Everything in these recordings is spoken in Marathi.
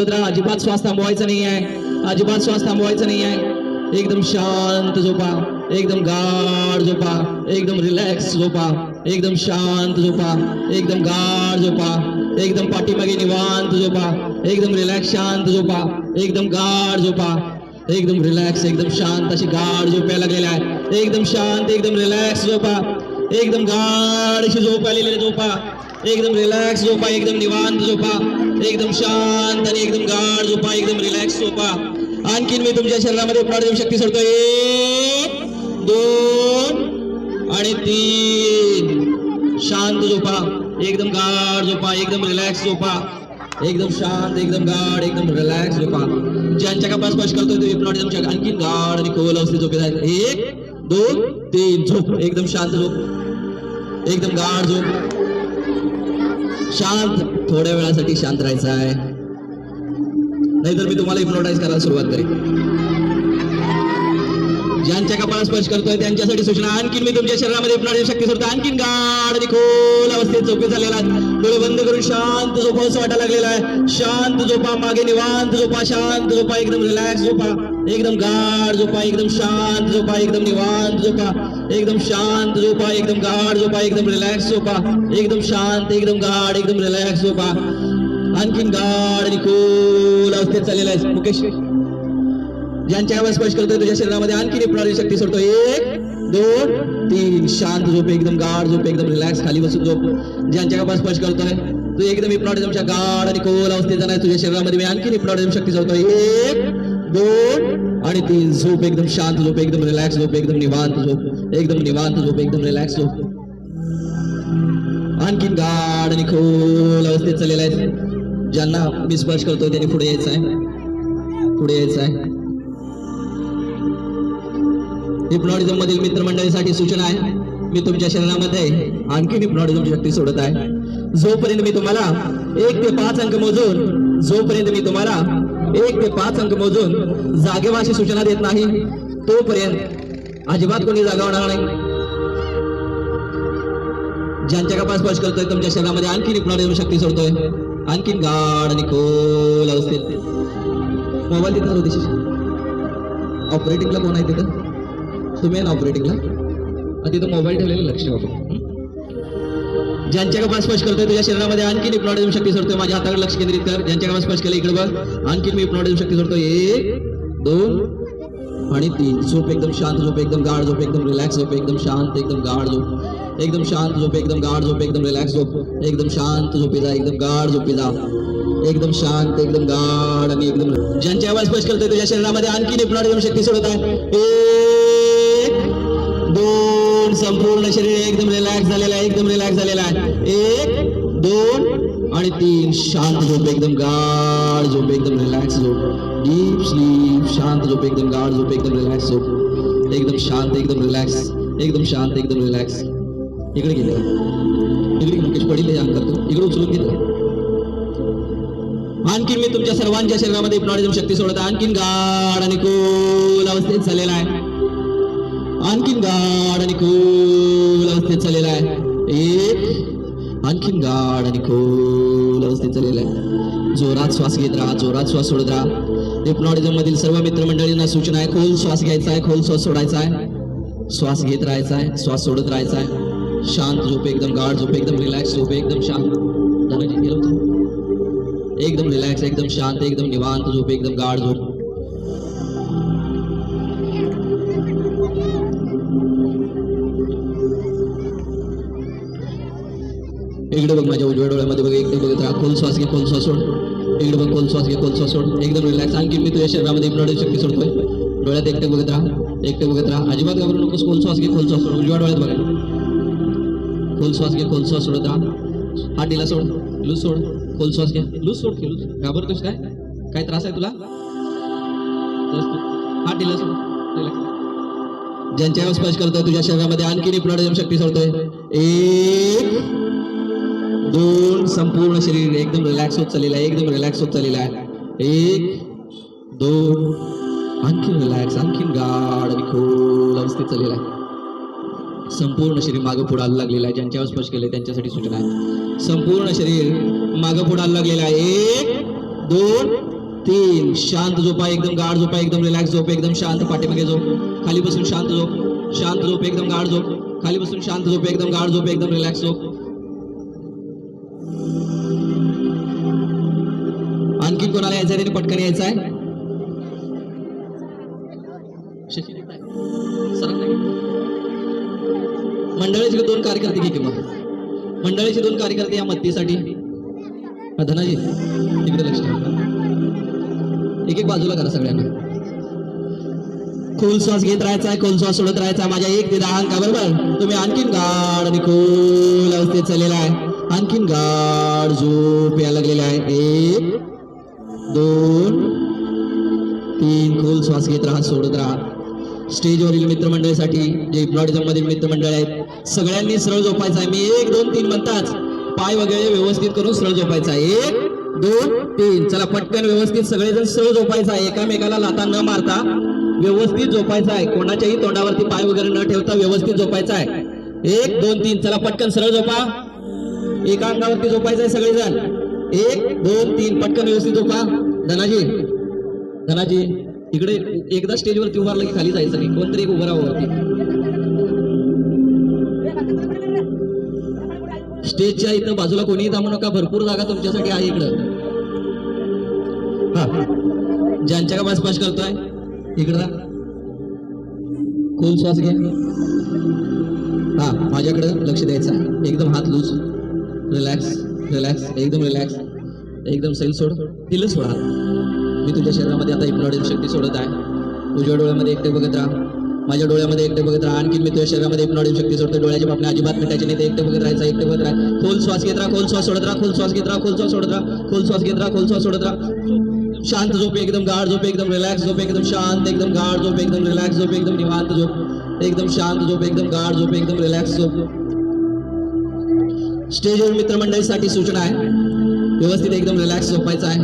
सोडत राहा अजिबात श्वास थांबवायचा नाही आहे अजिबात श्वास थांबवायचा नाही आहे एकदम शांत झोपा एकदम गाढ झोपा एकदम रिलॅक्स झोपा एकदम शांत झोपा एकदम गाढ झोपा एकदम पाठीमागे निवांत झोपा एकदम रिलॅक्स शांत झोपा एकदम गाढ झोपा एकदम रिलॅक्स एकदम शांत अशी गाढ झोप यायला आहे एकदम शांत, एकदम रिलॅक्स झोपा एकदम गाढ अशी झोप आलेली झोपा एकदम रिलॅक्स झोपा एकदम निवांत झोपा एकदम शांत आणि एकदम गाढ झोपा एकदम रिलॅक्स झोपा. आणखीन मी तुमच्या शरीरामध्ये प्राणदेव शक्ती सोडतो एक दोन आणि तीन. शांत झोपा एकदम गाढ झोपा एकदम रिलॅक्स झोपा. एकदम शांत एकदम गाढ एकदम रिलॅक्स झोपा. ज्यांच्या कपा स्पर्श करतो ते प्राणदेव आणखीन गाढ आणि खोल अवस्थेत झोपेत आहेत. एक दोन तीन. झोप एकदम शांत झोप. एकदम गाढ झोप. शांत थोड्या वेळासाठी शांत राहायचं आहे. नाहीतर मी तुम्हाला इम्प्रोटाईज करायला सुरुवात करेन. ज्यांच्या कपाळा स्पर्श करतोय त्यांच्यासाठी सूचना. आणखीन मी तुमच्या शरीरामध्ये हिप्नोटाईज शक्ती. सोडतो आणखीन गाढ आणि खोल अवस्थेत झोपे झालेला आहे डोळे बंद करून शांत झोपा असं वाटायला लागलेला आहे. शांत झोपा मागे निवांत झोपा शांत झोपा एकदम रिलॅक्स झोपा. एकदम गाढ झोपा एकदम शांत झोपा एकदम निवांत झोपा. एकदम शांत झोपा एकदम गाढ झोपा एकदम रिलॅक्स झोपा. एकदम शांत एकदम गाढ एकदम रिलॅक्स झोपा. आणखीन गाढ आणि खोल अवस्थेत चाललेला आहे मुकेश. ज्यांच्या आवाज स्पर्श करतोय तुझ्या शरीरामध्ये आणखी प्राणी शक्ती सोडतो एक दोन तीन. शांत झोप एकदम गाढ झोप एकदम रिलॅक्स खाली बसून झोप. ज्यांच्या आवाज स्पर्श करतोय तू एकदम हिप्नॉटिझमच्या गाढ आणि खोल अवस्थेत जाणार तुझ्या शरीरामध्ये. मी आणखी हिप्नॉटिझम शक्ती सोडतो एक दोन आणि तीन. झोप एकदम शांत झोप एकदम रिलॅक्स झोप एकदम निवांत झोप. एकदम निवांत झोप एकदम रिलॅक्स झोप. आणखीन गाढ आणि खोल अवस्थेत चाललेला आहे. ज्यांना मी स्पर्श करतोय त्यांनी पुढे यायचं आहे. पुढे यायचं आहे. हिप्नॉटिझम मधील मित्रमंडळीसाठी सूचना आहे. मी तुमच्या शरीरामध्ये आणखी हिप्नॉटिझमची शक्ती सोडत आहे. जोपर्यंत मी तुम्हाला एक ते पाच अंक मोजून जोपर्यंत मी तुम्हाला एक ते पाच अंक मोजून जागेवाशी सूचना देत नाही तोपर्यंत अजिबात कोणी जागा होणार नाही. ज्यांच्या कपास स्पर्श करतोय तुमच्या शरीरामध्ये आणखी हिप्नॉटिझम शक्ती सोडतोय. आणखीन गाढ आणि खोल अवस्थेत. मोबाईल तिथं होती ऑपरेटिंगला कोण आहे तिथं? तुम्ही ना ऑपरेटिंगला आणि तिथं मोबाईल ठेवलेलं लक्ष बाबा ज्यांच्या कपास स्पर्श करतोय तुझ्या शरीरामध्ये आणखी हिप्नॉटिझम शक्ती सोडतोय माझ्या हाताकडे लक्ष केंद्रित कर. ज्यांच्या कपास स्पर्श केलं इकडे बघ. आणखी मी हिप्नॉटिझम शक्ती सोडतोय. एक दोन आणि तीन झोप एकदम शांत झोप एकदम गाढ झोप एकदम रिलॅक्स झोप एकदम शांत एकदम गाढ झोप. एकदम शांत झोप एकदम गाढ झोप एकदम रिलॅक्स झोप. एकदम शांत झोपे जा एकदम गाढ झोपे जा. एकदम शांत एकदम गाढ आणि एकदम ज्यांचे आवाज स्पष्ट करतोय तुझ्या शरीरामध्ये आणखी हिप्नॉटिझम शक्ती. सोडत आहे. एक दोन संपूर्ण शरीर एकदम रिलॅक्स झालेलं आहे एकदम रिलॅक्स झालेलं आहे. एक दोन आणि तीन. शांत झोप एकदम गाढ झोप एकदम रिलॅक्स झोप. डीप स्लीप शांत झोप एकदम गाढ झोप हो। एकदम रिलॅक्स झोप एकदम शांत एकदम रिलॅक्स एकदम शांत एकदम रिलॅक्स इकडे गेले। इकडे मुकेश पडिले जाम करतो। इकडे उचलून घेतो। आणखीन मी तुमच्या सर्वांच्या शरीरामध्ये हिप्नॉटिझम शक्ती सोडत आणखीन गाढ आणि कोल अवस्थेत चाललेला आहे. आणखीन गाढ आणि कोल अवस्थेत चाललेला आहे. एक आणखीन गाढ आणि खोल अवस्थेत चाललेला आहे. जोरात श्वास घेत राहा जोरात श्वास सोडत राहा. हिप्नॉटिझम मधील सर्व मित्रमंडळींना सूचना आहे. खोल श्वास घ्यायचा आहे खोल श्वास सोडायचा आहे. श्वास घेत राहायचा आहे श्वास सोडत राहायचा आहे. शांत झोप एकदम गाढ झोप एकदम रिलॅक्स झोप एकदम शांत. एकदम रिलॅक्स एकदम शांत एकदम निवांत झोप एकदम गाढ झोप. इकडे बघ माझ्या उजव्या डोळ्यामध्ये बघ एकदम बघत राहा. खोल श्वास घे खोल श्वास सोड. इकडे बघ कोण श्वास घे कोण श्वास सोड एकदम रिलॅक्स आणखी मी तुझ्या शरीरामध्ये हिप्नॉटिक शक्ती सोडतोय. डोळ्यात एकटे बघत राहा एकटे बघत राहा. अजिबात घाबरू नकोस कोण श्वास घे कोण श्वास सोड. उजव्या डोळ्यात बघा. खोल श्वास घे कोण श्वास सोडत राहा. हा ढिला सोड लूज सोड. खोल श्वास घे लूज सोड की लूज. घाबरतोस काय? काय त्रास आहे तुला? हा ढिला सोड. ज्यांच्या स्पर्श करतोय तुझ्या शरीरामध्ये आणखी हिप्नॉटिझम शक्ती सोडतोय. एक दोन संपूर्ण शरीर एकदम रिलॅक्स होत चाललेलं आहे एकदम रिलॅक्स होत चाललेलं आहे. एक दोन आणखीन रिलॅक्स आणखीन गाड आणि खोल अवस्थेत चाललेला आहे. संपूर्ण शरीर मागं पुढे लागलेलं आहे ज्यांच्यावर स्पर्श केले त्यांच्यासाठी सूचना आहे संपूर्ण शरीर मागं पुढे लागलेलं आहे. एक दोन तीन. शांत झोपा एकदम गाढ झोपा एकदम रिलॅक्स झोप एकदम शांत पाठीमागे झोप. खाली बसून शांत झोप शांत झोप एकदम गाढ झोप. खाली बसून शांत झोप एकदम गाढ झोप एकदम रिलॅक्स झोप. आणखी कोणाला यायचं आहे? त्याने पटकन यायचं आहे. मंडळीचे दोन कार्यकर्ते घे किंवा मंडळीचे दोन कार्यकर्ते या मत्तीसाठी. धनाजी तिकडे लक्ष एक एक बाजूला करा सगळ्यांना. खोल श्वास घेत राहायचा आहे खोल श्वास सोडत राहायचा आहे. माझ्या एक ते दहा अंकाबरोबर तुम्ही आणखीन गाड आणि खोल अवस्थेत चाललेला आहे. आणखीन गाड झोप या लागलेला आहे. एक दोन तीन खोल श्वास घेत राहा सोडत राहा. स्टेजवरील मित्रमंडळीसाठी जे हिप्नॉटिझम मधील मित्रमंडळ आहेत सगळ्यांनी सरळ झोपायचं आहे. मी एक दोन तीन म्हणताच पाय वगैरे व्यवस्थित करून सरळ झोपायचा आहे. एक दोन तीन. चला पटकन व्यवस्थित सगळेजण सरळ झोपायचा आहे. एकामेकाला लाता न मारता व्यवस्थित झोपायचं आहे. कोणाच्याही तोंडावरती पाय वगैरे न ठेवता व्यवस्थित झोपायचं आहे. एक दोन तीन. चला पटकन सरळ झोपा. एका अंगावरती झोपायचं आहे सगळेजण. एक दोन तीन पटकन व्यवस्थित झोपा. धनाजी. धनाजी इकडे एकदा स्टेजवरती उभारलं की खाली जायचं नाही कोणतरी एक उभं राहावं वरती. स्टेजच्या इथं बाजूला कोणीही थांबू नका. भरपूर जागा तुमच्यासाठी आहे इकडं. हा. ज्यांच्या का बसपास करतोय? इकडं जा. खोल श्वास घे? हा माझ्याकडं लक्ष द्यायचं एकदम हात लूज रिलॅक्स रिलॅक्स एकदम रिलॅक्स एकदम सैल सोड दिलं सोडा. मी तुझ्या शरीरामध्ये आता हिप्नॉटिझम शक्ती सोडत आहे. तुझ्या डोळ्यामध्ये एकटे बघत राहा. माझ्या डोळ्यामध्ये एकटे बघत राहा. आणखी मी तुझ्या शरीरामध्ये हिप्नॉटिझम शक्ती सोडतो. डोळ्याचे पापणे अजिबात मिटायचे नाही. ते एकटे बघत राहायचं एकटे बघत राहा. खोल श्वास घेत राहा खोल श्वास सोडत राहा खोल श्वास घेत राहा खोल श्वास सोडत राहा खोल श्वास घेत राहा खोल श्वास सोडत राहा. शांत झोप एकदम गाढ झोप एकदम रिलॅक्स झोप एकदम शांत एकदम गाढ झोप एकदम रिलॅक्स झोप एकदम निवांत झोप. एकदम शांत झोप एकदम गाढ झोप एकदम रिलॅक्स झोप. स्टेजवर मित्रमंडळीसाठी सूचना आहे. व्यवस्थित एकदम रिलॅक्स झोपायचं आहे.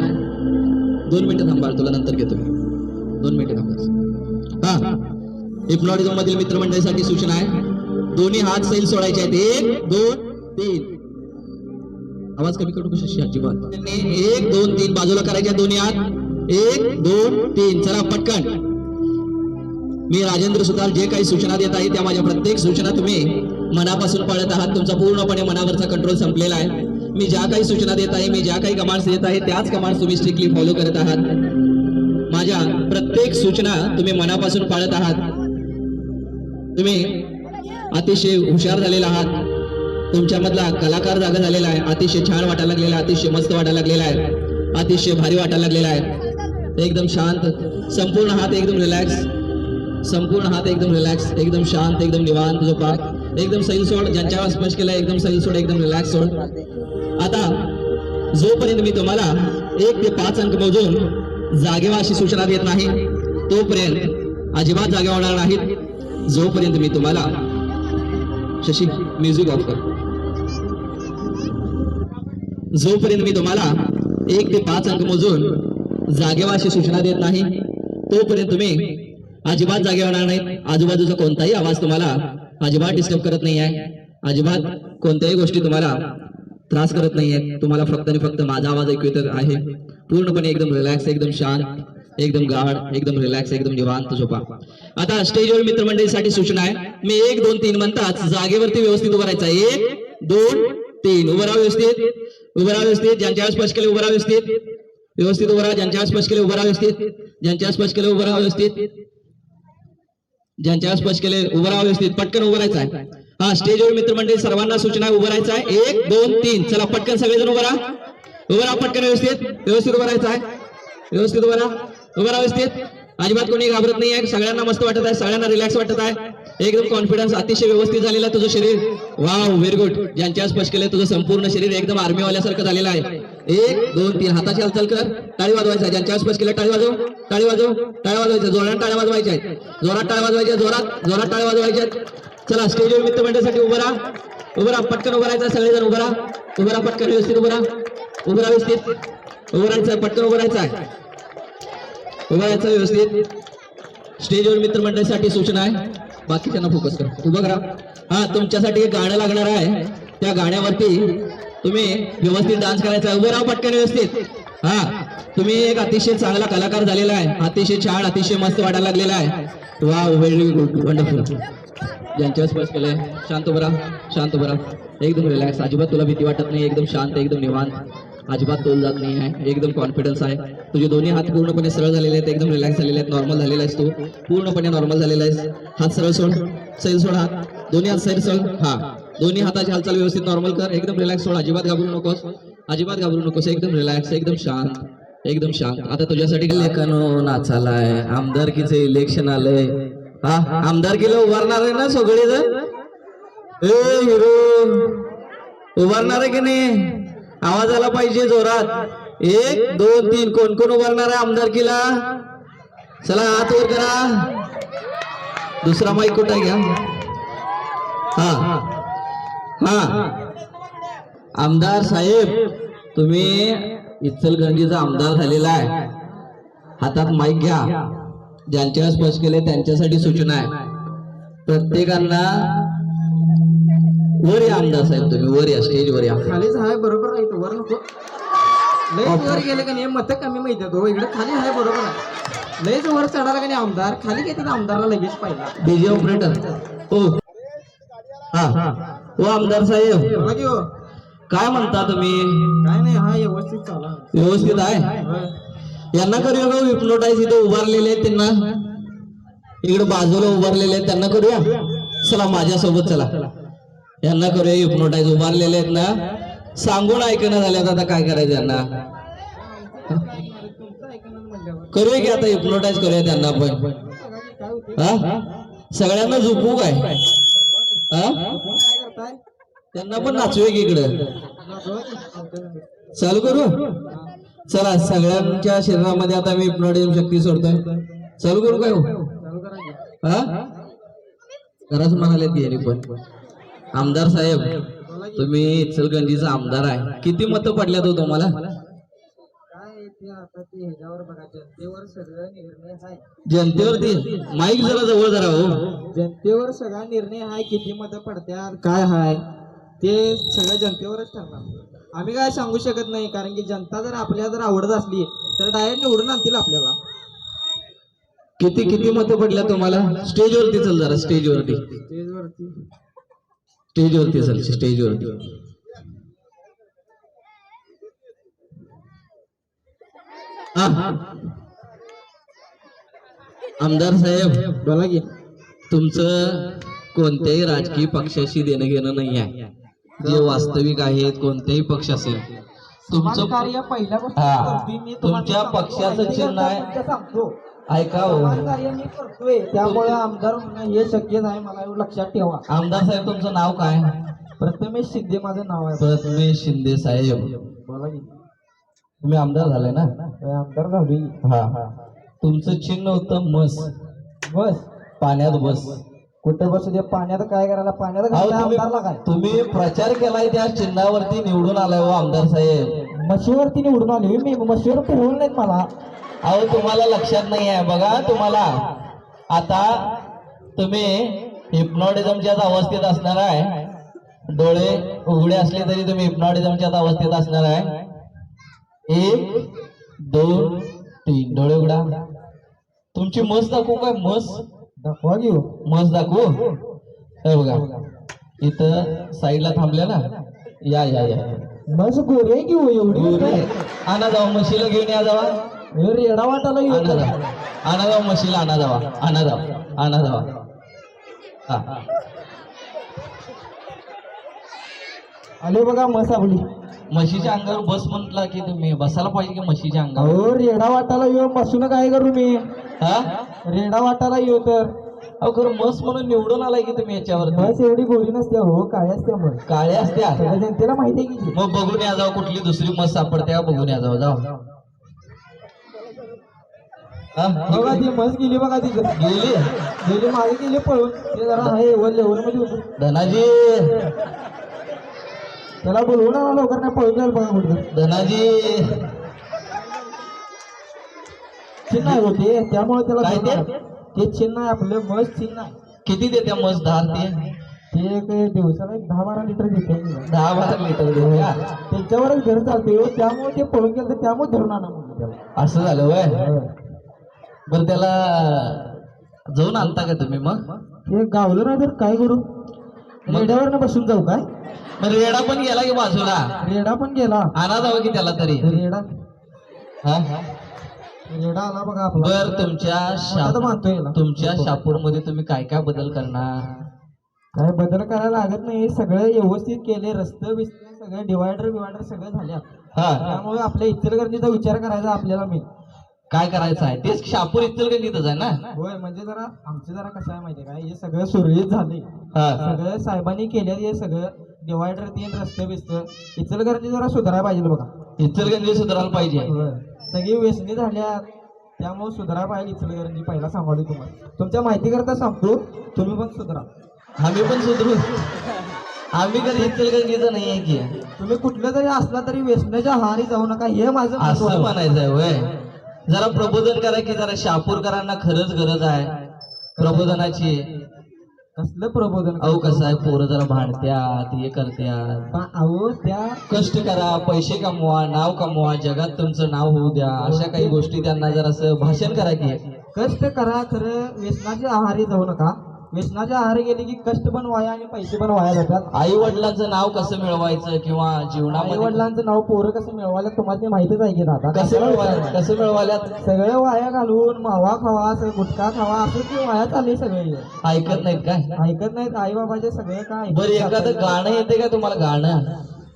दोन मिनिटं थांबा तुला नंतर घेतो मी. दोन मिनिटं थांबा. हा. हिप्नॉटिझम मधील मित्रमंडळीसाठी सूचना आहे. दोन्ही हात सैल सोडायचे आहेत. एक दोन तीन. आवाज कमी करू कशी अजिबात? एक दोन तीन. बाजूला करायचे दोन्ही हात. एक दोन तीन. चला पटकन. मी राजेंद्र सुतार जे काही सूचना देत आहे त्या माझ्या प्रत्येक सूचना तुम्ही मनापासून पाळत आहात. तुमचा पूर्णपणे मनावरचा कंट्रोल संपलेला आहे. मी ज्या काही सूचना देत आहे मी ज्या काही कमांड्स देत आहे त्याच कमांड्स तुम्ही स्ट्रिक्टली फॉलो करत आहात. माझ्या प्रत्येक सूचना तुम्ही मनापासून पाळत आहात. तुम्ही अतिशय हुशार झालेला आहात. तुमच्यामधला कलाकार जागा झालेला आहे. अतिशय छान वाटायला लागलेला आहे. अतिशय मस्त वाटायला लागलेला आहे. अतिशय भारी वाटायला लागलेला आहे. एकदम शांत संपूर्ण हात एकदम रिलॅक्स संपूर्ण हात एकदम रिलॅक्स एकदम शांत एकदम निवांत झोपा. एकदम सैल सोड ज्यांच्यावर स्पर्श केला एकदम सैल सोड एकदम रिलॅक्स सोड. आता जोपर्यंत मी तुम्हाला एक ते पाच अंक मोजून जागेवा अशी सूचना देत नाही तोपर्यंत अजिबात जागे होणार नाहीत. जोपर्यंत मी तुम्हाला शशी म्युझिक ऑफ कर जोपर्यंत मी तुम्हाला एक ते पाच अंक मोजून जागेवा अशी सूचना देत नाही तोपर्यंत तुम्ही अजिबात जागे होणार नाहीत. आजूबाजूचा कोणताही आवाज तुम्हाला अजिबात डिस्टर्ब करत नाही आहे अजिबात कोणत्याही गोष्टी तुम्हाला त्रास करत नाहीये. तुम्हाला फक्त आणि फक्त माझा आवाज ऐकू येत आहे. पूर्णपणे एकदम रिलॅक्स एकदम शांत एकदम गाढ एकदम रिलॅक्स एकदम निवांत झोपा. आता स्टेजवर मित्रमंडळीसाठी सूचना आहे. मी एक दोन तीन म्हणतात. जागेवरती व्यवस्थित उभं राहायचं आहे. एक दोन तीन. उभं राहा व्यवस्थित. उभं राहा व्यवस्थित. ज्यांच्या स्पर्श केले उभं राहा व्यवस्थित. व्यवस्थित उभं राहा. ज्यांच्या स्पर्श केले उभं राहा व्यवस्थित. ज्यांच्या स्पर्श केले उभं राहा व्यवस्थित. ज्यांच्या स्पर्श केले उभं राहा व्यवस्थित पटकन उभं राहायचं आहे. हा स्टेजवर मित्रमंडळी सर्वांना सूचना उभं राहायचं आहे. एक दोन तीन. चला पटकन सगळेजण उभं राहा. उभं राहा पटकन व्यवस्थित. व्यवस्थित उभं राहायचं आहे. व्यवस्थित उभं राहा. उभं राहा व्यवस्थित. अजिबात कोणी घाबरत नाही आहे सगळ्यांना मस्त वाटत आहे. सगळ्यांना रिलॅक्स वाटत आहे. एकदम कॉन्फिडन्स अतिशय व्यवस्थित झालेला आहे तुझं शरीर. वाव व्हेरी गुड ज्यांच्या स्पर्श केले तुझं संपूर्ण शरीर एकदम आर्मीवाल्यासारखं झालेलं आहे. एक दोन तीन. हाताची हालचाल कर. टाळी वाजवायचा. ज्यांच्या आसपास केलं टाळी वाजव. टाळी वाजव. टाळ्या वाजवायच्या. जोरात टाळ्या वाजवायच्या आहेत. जोरात टाळ्या वाजवायच्या जोरात जोरात टाळ्या वाजवायच्या आहेत. चला स्टेजवर मित्रमंडळासाठी उभं राहा. उभं राहा. पटकन उभं राहायचं. सगळेजण उभं राहा. उभं राहा. पटकन व्यवस्थित उभं राहा. उभं राहा व्यवस्थित. उभं राहायचं पटकन उभं राहायचं आहे. उभं राहायचं व्यवस्थित. स्टेजवर मित्रमंडळीसाठी सूचना आहे. बाकीच्यांना फोकस करा. उभं करा. हा तुमच्यासाठी एक गाणं लागणार आहे. त्या गाण्यावरती तुम्ही व्यवस्थित डान्स करायचा उभं राहा पटकन व्यवस्थित. हा. तुम्ही एक अतिशय चांगला कलाकार झालेला आहे. अतिशय छान अतिशय मस्त वाटायला लागलेला आहे. वा व्हेरी गुड वंडरफुल ज्यांच्या स्पर्श केलंय शांत बरा शांत बरा एकदम रिलॅक्स अजिबात तुला भीती वाटत नाही. एकदम शांत एकदम निवांत. अजिबात तोल जात नाही आहे. एकदम कॉन्फिडन्स आहे. तुझे दोन्ही हात पूर्णपणे सरळ झालेले आहेत. एकदम रिलॅक्स झालेले आहेत. नॉर्मल झालेला आहेस तू. पूर्णपणे नॉर्मल झालेला आहेस. हात सरळ सोड. सैल सोड हात. दोन्ही हात सैल सोड. हा. दोन्ही हाताची हालचाल व्यवस्थित नॉर्मल कर. एकदम रिलॅक्स सोड. अजिबात घाबरू नकोस. अजिबात घाबरू नकोस. एकदम रिलॅक्स एकदम शांत. एकदम शांत. आता तुझ्यासाठी लेखनो नाचालाय. आमदारकीचे इलेक्शन आलंय हा आमदारकीला उभारणार आहे ना सगळे जण? ए हिरो उभारणार आहे की नाही? आवाज आला पाहिजे जोरात. एक दोन तीन. कोण कोण उभारणार आहे आमदारकीला? चला हात वर करा. दुसरा माईक कुठं घ्या. हा. हा. आमदार साहेब तुम्ही इचलगंजीचा आमदार झालेला आहे. हातात माईक घ्या. ज्यांच्या स्पर्श केले त्यांच्यासाठी सूचना आहे. प्रत्येकांना वर या आमदार साहेब तुम्ही वर या स्टेज वर या. खालीच आहे बरोबर नाही तो वर नको. लयच वर गेले का नाही मत कमी माहिती तो इकडे खाली आहे बरोबर आहे. लयच वर चढाला का नाही आमदार खाली घेते आमदारला लगेच पाहिजे. डीजे ऑपरेटर हो. हा. हो. आमदार साहेब. बोला की हो काय म्हणता तुम्ही? काय नाही हा व्यवस्थित चाला व्यवस्थित आहे? यांना करूया का? हिप्नोटाईज इथे उभारलेले आहेत त्यांना. इकडे बाजूला उभारलेले आहेत त्यांना करूया? चला माझ्यासोबत चला. यांना करूया हिप्नोटाईज उभारलेले आहेत ना. सांगून ऐकणं झाल्यात आता काय करायचं यांना? करूया की आता हिप्नोटाईज करूया त्यांना आपण हा? सगळ्यांना झोपू काय? हा? त्यांना पण नाचूया की इकडे. चालू करू? चला सगळ्यांच्या शरीरामध्ये आता मी हिप्नोटिझम शक्ती सोडतोय. चालू करू काय हो? हा? म्हणाले की पण. आमदार साहेब तुम्ही इचलगंजीचा आमदार आहे. किती मतं पडल्यात हो तुम्हाला? ते आता ते ह्याच्यावर बघा जनतेवर सगळं निर्णय आहे जनतेवरती? माईक जरा जवळ जरा हो. जनतेवर सगळा निर्णय आहे किती मतं पडत्यात काय आहे ते सगळं जनतेवरच ठरणार. आम्ही काय सांगू शकत नाही कारण की जनता जर आपल्याला जर आवडत असली तर डायरेक्ट निवडून आणतील आपल्याला. किती किती मतं पडल्या तुम्हाला? स्टेजवरती चल जरा स्टेजवरती. स्टेजवरती. स्टेजवरती चल स्टेजवरती. आमदार साहेब बोला की तुमचं कोणत्याही राजकीय पक्षाशी देणं घेणं नाही आहे जे वास्तविक आहेत कोणत्याही पक्ष असेल तुमचं कार्य पहिल्या हा. तुमच्या पक्षाचं चिन्ह आहे. सांगतो. ऐका हो. कार्य मी करतोय त्यामुळे आमदार होणं हे शक्य नाही मला एवढं लक्षात ठेवा. आमदार साहेब तुमचं नाव काय? प्रथमेश शिंदे माझं नाव आहे. प्रथमेश शिंदे साहेब. बोला की. तुम्ही आमदार झाले ना? आमदार झाली. हा. तुमचं चिन्ह होतं मस. बस पाण्यात बस. कुठे बसू? दे पाण्यात काय करायला पाण्यात तुम्ही- आमदारला काय तुम्ही प्रचार केलाय त्या चिन्हावरती निवडून आलाय हो आमदार साहेब. म्हशीवरती निवडून आली मी. म्हशीवर फिरवलं नाहीत मला. अहो तुम्हाला लक्षात नाही आहे. बघा तुम्हाला. आता तुम्ही हिप्नॉटिझमच्याच अवस्थेत असणार आहे. डोळे उघडे असले तरी तुम्ही हिप्नॉटिझमच्याच अवस्थेत असणार आहे. एक दोन तीन. डोळे उघडा. तुमची मस दाखवू काय? मस दाखवा घेऊ मस दाखवू? हे बघा. इथं साईडला थांबल्या ना? या या या. मस गोरे घेऊ एवढी? गोरे. आणा जावा म्हशीला घेऊन या जावा. हे रेडा वाटाला येऊ आणा जावा. आणा जावा म्हशीला आणा जावा. आणा जावा. आणा जावा. हा. आले बघा मस आपली. म्हशीच्या अंगावर बस म्हटला की तुम्ही बसायला पाहिजे की म्हशीच्या अंगावर? अहो रेडा वाटाला येऊ बसून काय करू मी? हा? रेडा वाटाला येऊ तर. अहो खरं मस म्हणून निवडून आलाय की तुम्ही याच्यावरती? मस एवढी गोरी नसते हो काय असते मग काळे असत्या सगळ्या जनतेला माहिती आहे की मग बघून या जावा कुठली दुसरी मस सापडते का बघून या जावा जावा हा? बघा ती मस गेली बघा ती. गेली? गेली मागे गेली पळून. ते जरा आहे वर लेवलमध्ये होतं. धनाजी! त्याला बोलवून आणा लवकर नाही पळून बघा कुठं धनाजी. चिन्ह आहे हो ते त्यामुळे त्याला काय ते? ते चिन्ह आहे आपलं मस चिन्ह आहे. किती देत्या मस धार ते ते एक दिवसाला एक दहा बारा लिटर देते. दहा बारा लिटर देऊ का? त्यांच्यावरच घर चालते हो. त्यामुळे ते पळून गेलं तर त्यामुळे धरून आणा म्हणलं त्याला. असं झालं वय बरं त्याला जाऊन आणता का तुम्ही मग? हे गावलं नाही तर काय करू? रेड्यावर बसून जाऊ काय? मग रेडा पण गेला की बाजूला? रेडा पण गेला. आणा जावं की त्याला तरी? रेडा. हा? रेडा आला बघा आपला. बर तुमच्या शाप मानतोय याला. तुमच्या शापूरमध्ये तुम्ही काय काय बदल करणार? काय बदल करायला लागत नाही. सगळं व्यवस्थित केले रस्ते बिस्ते सगळं डिवायडर बिवायडर सगळं झाल्या हा. त्यामुळे आपल्या इचलकरंजीचा विचार करायचा आपल्याला मी. काय करायचं आहे? तेच शापूर इचलगंजीतच आहे ना? होय म्हणजे जरा आमचं जरा कसं आहे माहितीये काय हे सगळं सुरळीत झाले सगळं साहेबांनी केले हे सगळं. डिवायडर तीन रस्ते बिस्ते. इचलकरंजी जरा सुधारायला पाहिजे बघा. इचलगंजी सुधारायला पाहिजे. सगळी व्यसनी झाल्या त्यामुळे सुधारायला पाहिजे इचलकरंजी. पहिला सांगावली तुम्हाला. तुमच्या माहिती करता सांगतो तुम्ही पण सुधारा. आम्ही पण सुधरू. आम्ही कधी इचलगंजीचं नाही आहे की. तुम्ही कुठलं जरी असला तरी व्यसनाच्या आहारी जाऊ नका. हे माझं असं. म्हणायचं आहे जरा प्रबोधन करा की जरा शापूरकरांना खरंच गरज आहे. प्रबोधनाची. कसलं प्रबोधन अहो कसं आहे? पोरं जरा भांडत्यात हे करत्यात. अहो त्या कष्ट करा पैसे कमवा नाव कमवा जगात तुमचं नाव होऊ द्या. अशा काही गोष्टी त्यांना जर असं भाषण करा की. कष्ट करा खरं व्यसनाच्या आहारी जाऊ नका. व्यसनाच्या आहारी गेले की कष्ट पण वाया आणि पैसे पण वाया जातात. आई वडिलांचं नाव कसं मिळवायचं किंवा आई जीवनामध्ये वडिलांचं नाव पोरं कसं मिळवायला तुम्हाला ते माहितच आहे की दादा. कसं मिळवायचं? कसं मिळवायल्यात सगळं वाया घालून मावा खावा सगळं गुटखा खावा असं ते वाया चालले सगळे. ऐकत नाहीत काय? ऐकत नाहीत. आई बाबाचे सगळे काय बरं एखादं गाणं येते का तुम्हाला? गाणं.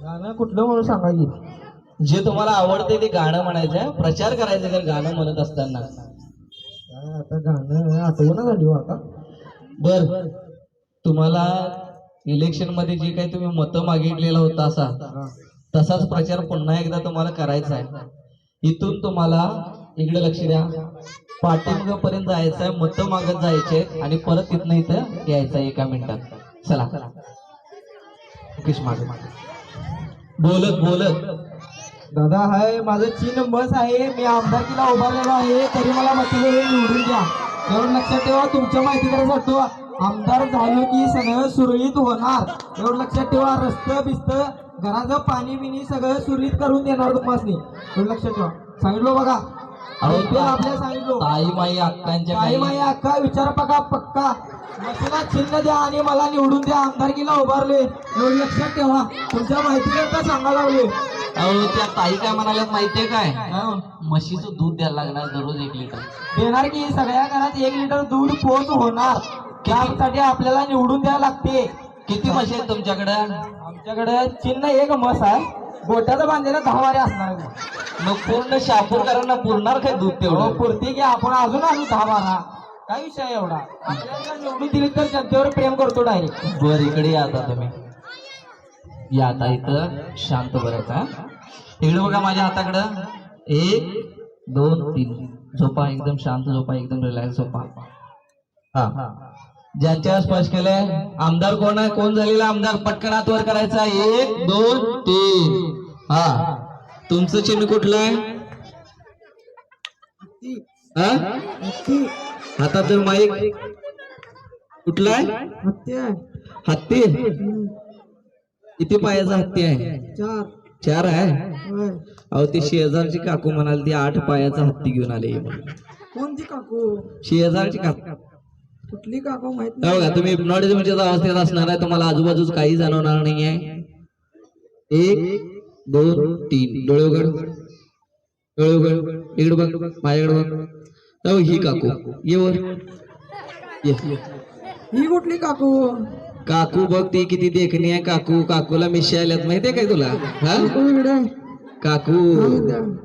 गाणं कुठलं म्हणून सांगा की? जे तुम्हाला आवडते ते गाणं म्हणायचं प्रचार करायचं का गाणं म्हणत असताना? काय आता गाणं आठवण झाली हो आता. बर. तुम्हाला इलेक्शनमध्ये जे काही तुम्ही मतं मागितलेला होता असा. तसाच प्रचार पुन्हा एकदा तुम्हाला करायचा आहे. इथून तुम्हाला इकडे लक्ष द्या. पाठिंबा पर्यंत जायचं आहे मतं मागत जायचे आणि परत तिथनं इथं यायचं आहे एका मिनिटात. चला. मुकेश मागे बोलत बोलत. दादा हाय माझं चिन्ह बस आहे. मी आमदारकीला उभारलेलो आहे. तरी मला मतदार निवडून द्या. एवढं लक्षात ठेवा तुमच्या माहिती जातो आमदार झालो की सगळं सुरळीत होणार. एवढं लक्षात ठेवा रस्त बिस्त घराचं पाणी बिनी सगळं सुरळीत करून देणार तुम्हाला एवढं लक्षात ठेवा. सांगितलं बघा. आपल्या सांगितलं. ताई माई अक्कांच्या काही माही अक्का विचार पका पक्का. मशीना चिन्ह द्या आणि मला निवडून द्या. आमदारकीला उभारले. एवढं लक्षात ठेवा. तुमच्या माहिती करता सांगा लागले. अहो त्या ताई काय म्हणाल्यात माहितीये काय? म्हशीचं दूध द्यायला लागणार दररोज एक लिटर. देणार की? सगळ्या घरात एक लिटर दूध पोच होणार. त्यासाठी आपल्याला निवडून द्यायला लागते. किती म्हशी आहेत तुमच्याकडे? आमच्याकडे चिन्ह एक मस आहे. गोट्याचं बांधलेलं दहा वारे असणार मग पूर्ण शापूरकरांना पुरणार काय दूध हो, तेवढं? पुरती की आपण अजून आणू दहा बारा काय विषय आहे एवढा? आपल्याला जर निवडून दिली तर जनतेवर प्रेम करतो डायरेक्ट बर इकडे या आता तुम्ही. या आता इथं. शांत बरं हा इकडे बघा माझ्या हाताकडं. एक दोन तीन. झोपा एकदम शांत झोपा एकदम रिलॅक्स झोपा. हा. ज्यांच्या स्पर्श केलंय आमदार कोण आहे? कोण झालेला आमदार? पटकन हात वर करायचा. एक दोन तीन. हा. तुमचं चिन्ह कुठलं आहे? हा? हातात जर माईक कुठला आहे? हत्ती किती पायाचा हत्ती आहे? चार. चार आहे? अहो ते शेजारची काकू म्हणाल ती आठ पायाचा हत्ती घेऊन आले. कोणती काकू? शेजारची काकू कुठली काकू माहीत हे बघा तुम्ही हिप्नॉटिझमच्या अवस्थेत असणार आहे तुम्हाला आजूबाजूच काही जाणवणार नाही आहे एक दोन तीन डोळे उघड डोळे उघड इकडे बघ माझ्याकडे बघ. अहो ही काकू. ये वर. ये. ही कुठली काकू? काकू बघ ती किती देखणी आहे काकू. काकूला मिशी आल्यात माहितीये काय तुला? हा? काकू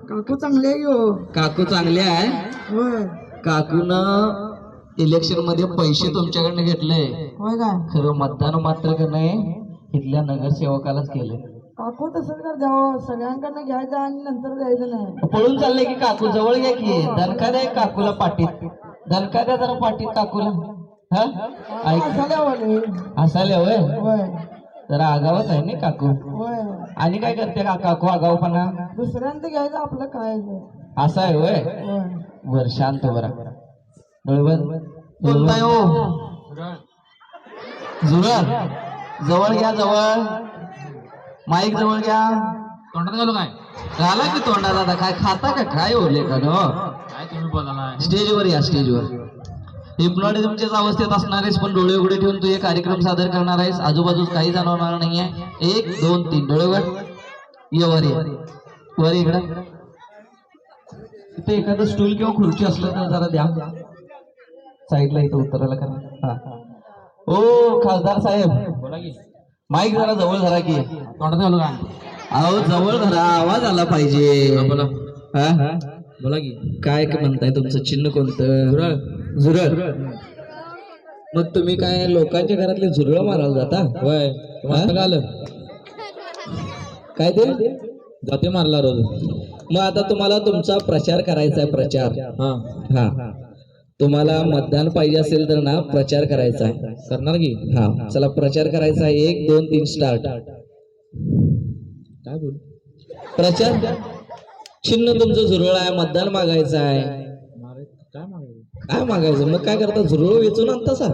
काकू. चांगली आहे हो? काकू चांगले आहे. होय. काकून इलेक्शनमध्ये पैसे तुमच्याकडनं घेतले. खरं मतदान मात्र का नाही इथल्या नगरसेवकालाच केले. काकू तसंच कर द्यावं सगळ्यांकडनं घ्यायचं आणि नंतर द्यायचं नाही. पळून चालले की काकू जवळ घ्या की. दणका द्या काकूला पाठीत. दणका द्या जरा पाठीत काकूला. हा? ऐक. होय? होय. जरा आगावच आहे ना काकू? होय. आणि काय करते का काकू आगावपणा दुसऱ्यांचं घ्यायचं आपलं काय असं आहे होय? होय. बर शांत बरा. बरोबर बोलताय हो? जुगार जवळ घ्या जवळ. माईक जवळ घ्या. तोंडात घालू काय? घाला की तोंडाला आता. काय खाता का? काय ओरले का नो काय तुम्ही बोलायला? स्टेजवर या स्टेजवर. हिप्नॉटिझमच्याच अवस्थेत असणार आहेस पण डोळे उघडे ठेवून तू हे कार्यक्रम सादर करणार आहेस. आजूबाजूस काही जाणवणार नाहीये. एक दोन तीन. डोळे उघड. ये वर ये. वर इकडं. इथे एखादं स्टूल किंवा खुर्ची असलं तर जरा द्या. साईडला इथं उत्तराला करा. हा. ओ खासदार साहेब. बोला की. माईक जरा जवळ धरा की. तोंडात घालू काय अहो जवळ धरा आवाज आला पाहिजे. बोला. हा? बोला की. काय म्हणताय तुमचं चिन्ह कोणतं? झुरळ. झुरळ. मग तुम्ही काय लोकांच्या घरातले झुरळ मारायला जाता? होय? का आलं? काय ते? जाते मारला रोज. मग आता तुम्हाला तुमचा प्रचार करायचा आहे प्रचार. हा. हा. तुम्हाला मतदान पाहिजे असेल तर ना प्रचार करायचा. आहे करणार की? हा चला प्रचार करायचा आहे. एक दोन तीन स्टार्ट काय बोल? प्रचार. चिन्ह तुमचं झुरळ आहे मतदान मागायचं आहे. काय मागायचं? काय मागायचं? मग काय करता? झुरळ वेचून आणता सा.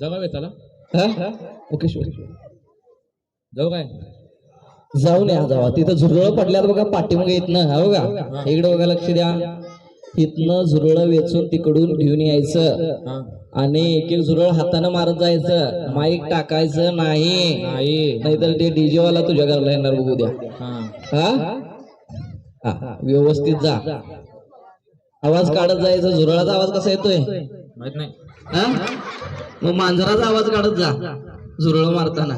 जाऊ काय त्याला हा? ओके जाऊ काय? जाऊन या जावा तिथं झुरळ पडल्यात बघा पाठीमागे इथनं हा बघा इकडे बघा लक्ष द्या. इथनं झुरळ वेचून तिकडून घेऊन यायचं. आणि एक एक झुरळ हातानं मारत जायचं. माईक टाकायचं नाही. नाही. नाहीतर ते डीजे वाला तुझ्या घराला येणार बघू द्या. हा. व्यवस्थित जा. आवाज काढत जायचं. झुरळाचा आवाज कसा येतोय? माहीत नाही. हा? मग मांजराचा आवाज काढत जा. झुरळ मारताना.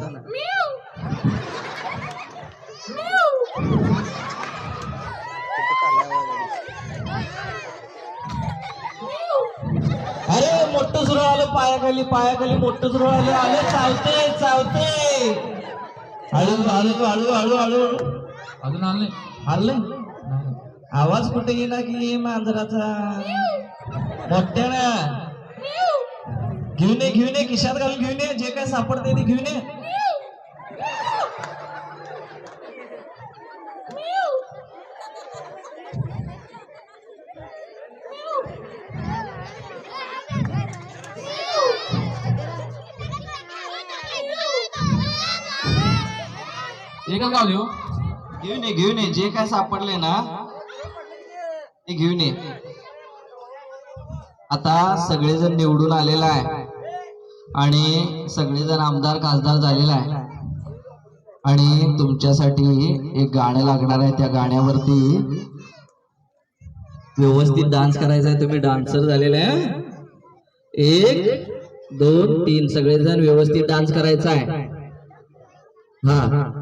मोठं झुरळ आलं पायाखाली पायाखाली मोठं झुरळ आलं आलं चावते चावते हळू हळू हळू हळू हळू. अजून आलं हल्लं आवाज कुठे गेला की मांजराचा? मोठ्यानं घेऊन ये घेऊन ये खिशात घालून घेऊन ये. जे काय सापडते ते घेऊन ये. एकच गावली हो घेऊन ये घेऊन ये. जे काय सापडले ना ते घेऊन ये. आता सगळेजण निवडून आलेला आहे. आणि सगळेजण आमदार खासदार झालेला आहे. आणि तुमच्यासाठी एक गाणं लागणार आहे. त्या गाण्यावरती व्यवस्थित डान्स करायचा आहे. तुम्ही डान्सर झालेला आहे. एक दोन तीन. सगळेजण व्यवस्थित डान्स करायचा आहे. हा.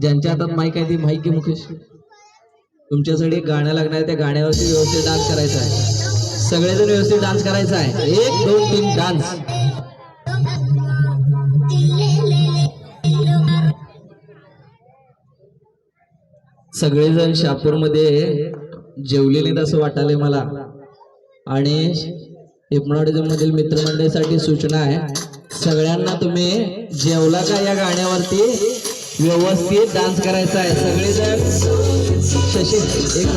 ज्यांच्या हातात माईक आहे ती माईक घे मुकेश. तुमच्यासाठी एक गाणं लागणार आहे त्या गाण्यावरती व्यवस्थित डान्स करायचा आहे. सगळेजण व्यवस्थित डान्स करायचा आहे. एक दोन तीन डान्स सगळेजण शापूरमध्ये जेवलेले असं वाटायलंय मला. आणि हिप्नॉटिझम मधील मित्रमंडळीसाठी सूचना आहे सगळ्यांना तुम्ही जेवला का या गाण्यावरती? व्यवस्थित डान्स करायचा आहे. सगळेजण शशी एक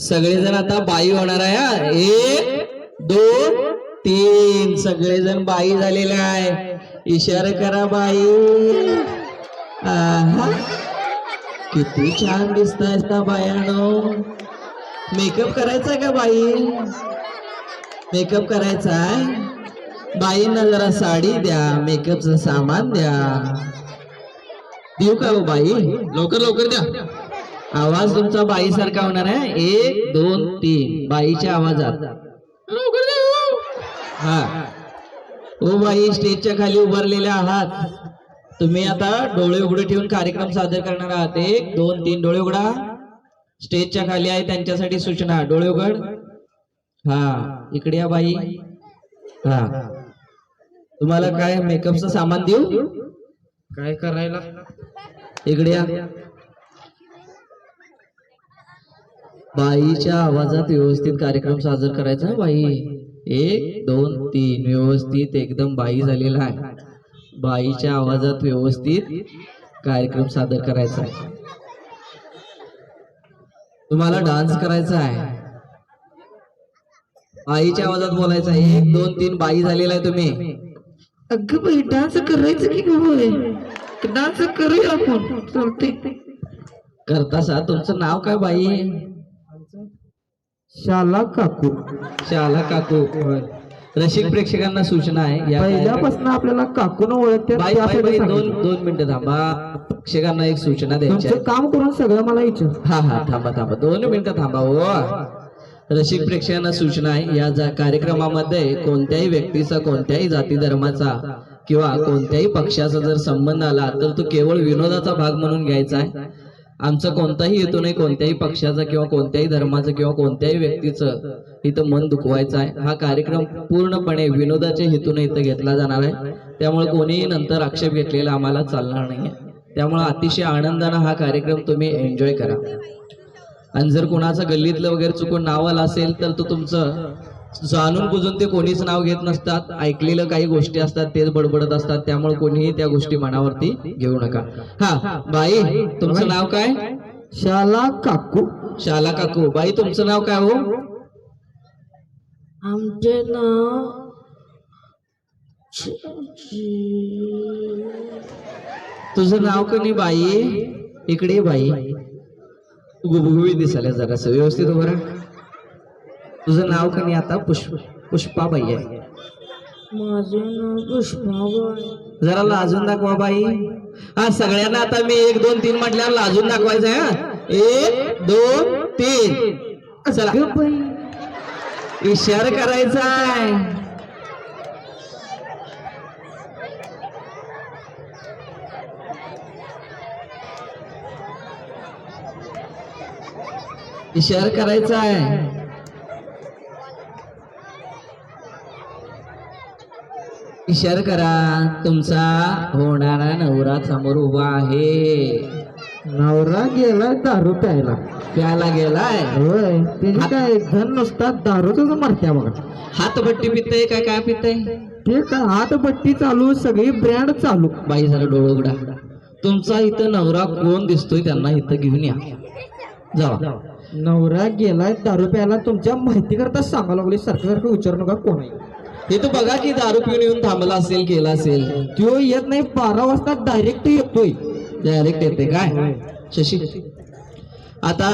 सगळेजण आता बाई होणार आहे हा. एक दोन तीन. सगळेजण बाई झालेले आहे. इशारा करा बाई. किती छान दिसत दिसताय का बायानो. मेकअप करायचा का बाई? मेकअप करायचा आहे बाईंना जरा साडी द्या. मेकअपचं सामान द्या. देऊ का हो बाई? लवकर लवकर द्या. आवाज तुमचा बाईसारखा होणार आहे. एक दोन तीन. बाईच्या आवाजात. द्या हा. ओ बाई स्टेजच्या खाली उभारलेल्या आहात. तुम्ही आता डोळे उघडे ठेवून कार्यक्रम सादर करणार आहात. एक दोन तीन डोळे उघडा. स्टेजच्या खाली आहे त्यांच्यासाठी सूचना. डोळे उघड. हा. इकडे या बाई. हा. तुम्हाला काय मेकअपचं सामान देऊ? काय करायला? इकडे बाईच्या आवाजात व्यवस्थित कार्यक्रम सादर करायचा बाई? एक दोन तीन. व्यवस्थित एकदम बाई झालेला आहे. बाईच्या आवाजात व्यवस्थित कार्यक्रम सादर करायचा आहे. तुम्हाला डान्स करायचा आहे. आईच्या आवाजात बोलायचं आहे. एक दोन तीन. बाई झालेला आहे तुम्ही. अगं बाई डान्स करायचं की गं डान्स करूया आपण. चालते करतासा तुमचं नाव काय बाई? शाला काकू. शाला काकू रसिक प्रेक्षकांना सूचना आहे या पहिल्यापासून आपल्याला काकून ओळखते दोन दोन मिनिटं थांबा. प्रेक्षकांना एक सूचना द्यायची काम करून सगळं मला विचार. हा हा थांबा थांबा. दोन मिनिटं थांबा हो. रसिक प्रेक्षकांना सूचना आहे या कार्यक्रमामध्ये कोणत्याही व्यक्तीचा कोणत्याही जाती धर्माचा किंवा कोणत्याही पक्षाचा जर संबंध आला तर तो केवळ विनोदाचा भाग म्हणून घ्यायचा आहे. आमचा कोणताही हेतू नाही कोणत्याही पक्षाचा किंवा कोणत्याही धर्माचं किंवा कोणत्याही व्यक्तीचं इथं मन दुखवायचं आहे. हा कार्यक्रम पूर्णपणे विनोदाच्या हेतूने इथं घेतला जाणार आहे. त्यामुळे कोणीही नंतर आक्षेप घेतलेला आम्हाला चालणार नाही त्यामुळे अतिशय आनंदानं हा कार्यक्रम तुम्ही एन्जॉय करा. आणि जर कोणाचं गल्लीतलं वगैरे चुकून नाव आलं असेल तर तो तुमचं जाणून बुजून ते कोणीच नाव घेत नसतात. ऐकलेलं काही गोष्टी असतात तेच बडबडत असतात. त्यामुळे कोणीही त्या गोष्टी मनावरती घेऊ नका. हा बाई तुमचं नाव काय? शाला काकू. शाला काकू. बाई तुमचं नाव काय हो? आमचे नाव तुझं नाव कनी बाई? इकडे बाई. गुबगुबी दिसायला जरासं व्यवस्थित उभं राहा तुझं नाव कनी आता? पुष्प पुष्पाबाई आहे. माझे नाव पुष्पाबाई. जरा लाजून दाखवा बाई. हा सगळ्यांना आता मी एक दोन तीन म्हटल्यावर लाजून दाखवायचं आहे हा. एक दोन तीन. चला. इशारा करायचा आहे. इशारा करायचा आहे. इशारा करा. तुमचा होणारा नवरा समोर उभा आहे. नवरा गेलाय दारू प्यायला. प्यायला गेलाय? होय त्याची काय धन नुसता दारूच मरत्या बघा. हातभट्टी पितय काय काय पितय? ते काय हातबट्टी चालू सगळी ब्रँड चालू. बाई झालं डोळं उघडा. तुमचा इथं नवरा कोण दिसतोय त्यांना इथं घेऊन या. जावा. नवरा गेलाय दारू प्यायला. तुमच्या माहिती करता सांगा लागले सारखं सारखं विचारू नका कोण आहे हे तर बघा की दारू पिऊन येऊन थांबला असेल केला असेल. तो येत नाही बारा वाजता डायरेक्ट येतोय. डायरेक्ट येते काय? शशी. आता